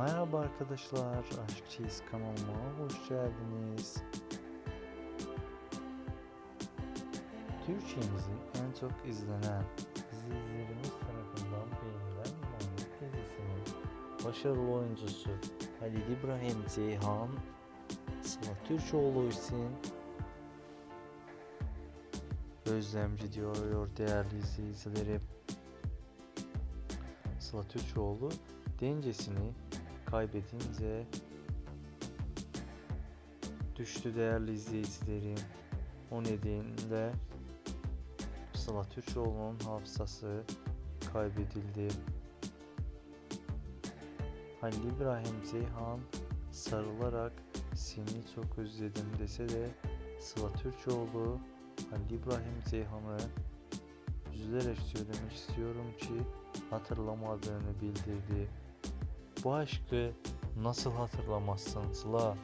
Merhaba arkadaşlar, Aşkçıyız kanalıma hoş geldiniz. Türkçemizin en çok izlenen izleyicilerimiz tarafından beğenilen Mahmut dizisinin başarılı oyuncusu Halil İbrahim Ceyhan Sıla Türkoğlu için özlemci diyor değerli izleyicilerim. Sıla Türkoğlu dengesini kaybedince düştü değerli izleyicilerim. O nedenle Sıla Türkoğlu'nun hafızası kaybedildi. Halil İbrahim Ceyhan sarılarak seni çok özledim dese de Sıla Türkoğlu Halil İbrahim Ceyhan'ı üzülerek söylemek istiyorum ki hatırlamadığını bildirdi. Bu aşkı nasıl hatırlamazsın Sıla?